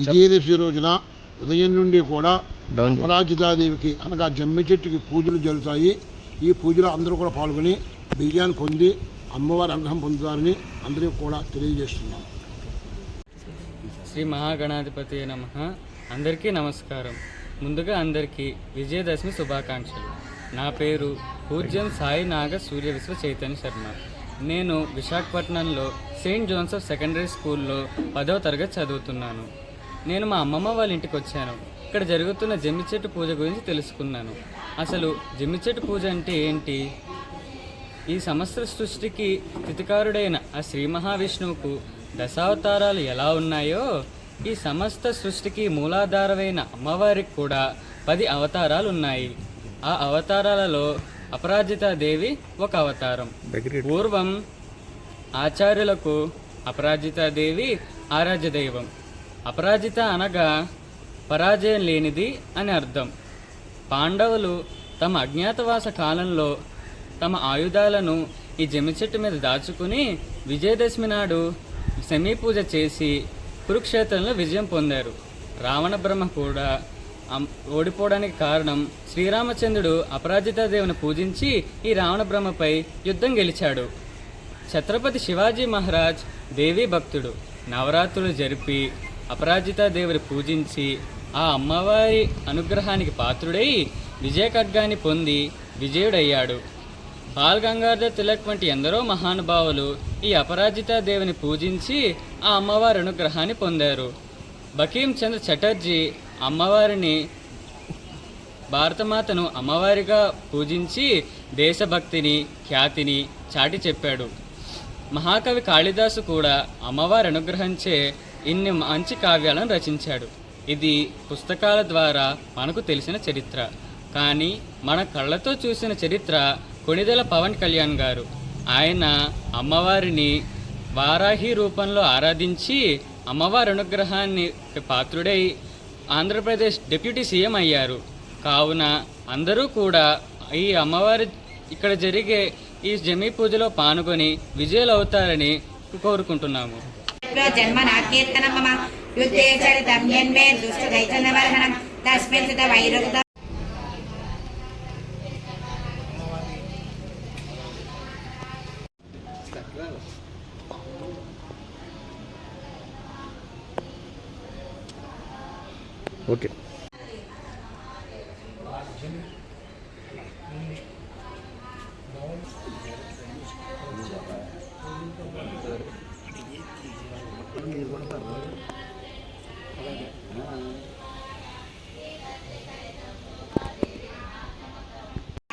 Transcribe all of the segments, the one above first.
విజయదశమి రోజున ఉదయం నుండి కూడా అపరాజితాదేవికి అనగా జమ్మి చెట్టుకి పూజలు జరుగుతాయి. ఈ పూజలో అందరూ కూడా పాల్గొని విజయాన్ని పొంది అమ్మవారి అనుగ్రహం పొందుతారని అందరికీ కూడా తెలియజేస్తున్నాం. శ్రీ మహాగణాధిపతి నమ. అందరికీ నమస్కారం. ముందుగా అందరికీ విజయదశమి శుభాకాంక్షలు. నా పేరు పూజ్యం సాయి నాగ సూర్య విశ్వ చైతన్య శర్మ. నేను విశాఖపట్నంలో సెయింట్ జోన్సఫ్ సెకండరీ స్కూల్లో పదవ తరగతి చదువుతున్నాను. నేను మా అమ్మమ్మ వాళ్ళ ఇంటికి వచ్చాను. ఇక్కడ జరుగుతున్న జమ్మి చెట్టు పూజ గురించి తెలుసుకున్నాను. అసలు జమ్మి చెట్టు పూజ అంటే ఏంటి? ఈ సమస్త సృష్టికి స్థితికారుడైన ఆ శ్రీ మహావిష్ణువుకు దశావతారాలు ఎలా ఉన్నాయో ఈ సమస్త సృష్టికి మూలాధారమైన అమ్మవారికి కూడా పది అవతారాలు ఉన్నాయి. ఆ అవతారాలలో అపరాజిత దేవి ఒక అవతారం. పూర్వం ఆచార్యులకు అపరాజిత దేవి ఆరాధ్య దైవం. అపరాజిత అనగా పరాజయం లేనిది అని అర్థం. పాండవులు తమ అజ్ఞాతవాస కాలంలో తమ ఆయుధాలను ఈ జమి చెట్టు మీద దాచుకుని విజయదశమి నాడు శమీ పూజ చేసి కురుక్షేత్రంలో విజయం పొందారు. రావణ బ్రహ్మ కూడా ఓడిపోవడానికి కారణం శ్రీరామచంద్రుడు అపరాజిత దేవుని పూజించి ఈ రావణ బ్రహ్మపై యుద్ధం గెలిచాడు. ఛత్రపతి శివాజీ మహారాజ్ దేవీ భక్తుడు నవరాత్రులు జరిపి అపరాజితాదేవిని పూజించి ఆ అమ్మవారి అనుగ్రహానికి పాత్రుడై విజయ ఖడ్గాన్ని పొంది విజయుడయ్యాడు. బాల్ గంగాధర్ తిలక్ వంటి ఎందరో మహానుభావులు ఈ అపరాజితాదేవిని పూజించి ఆ అమ్మవారి అనుగ్రహాన్ని పొందారు. బకీం చంద్ర చటర్జీ అమ్మవారిని భారతమాతను అమ్మవారిగా పూజించి దేశభక్తిని ఖ్యాతిని చాటి చెప్పాడు. మహాకవి కాళిదాసు కూడా అమ్మవారి అనుగ్రహించే ఇన్ని మంచి కావ్యాలను రచించాడు. ఇది పుస్తకాల ద్వారా మనకు తెలిసిన చరిత్ర. కానీ మన కళ్ళతో చూసిన చరిత్ర కొణిదెల పవన్ కళ్యాణ్ గారు. ఆయన అమ్మవారిని వారాహి రూపంలో ఆరాధించి అమ్మవారి అనుగ్రహాన్ని పాత్రుడై ఆంధ్రప్రదేశ్ డిప్యూటీ సీఎం అయ్యారు. కావున అందరూ కూడా ఈ అమ్మవారి ఇక్కడ జరిగే ఈ జమీ పూజలో పానుకొని విజయులు అవుతారని కోరుకుంటున్నాము. प्रजन्मनाकीर्तन मम युद्धे चरितं यन्मे दुष्टदैचनवर्हणं तस्मिन् सुतवैरुक्त ఓకే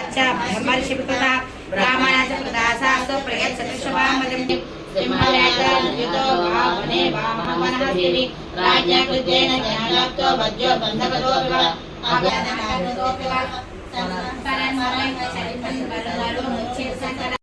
బ్రహ్మర్షికృత బ్రాహ్మణాచ ప్రదాసాస్తు ప్రయచ్చతి శుభామజం సింహవేత్రయుతో భావనే వామనమనః రాజ్ఞాకృతేన జ్ఞానాప్తో వజ్రో బంధకతో వివ ఆగతనాగతో వివ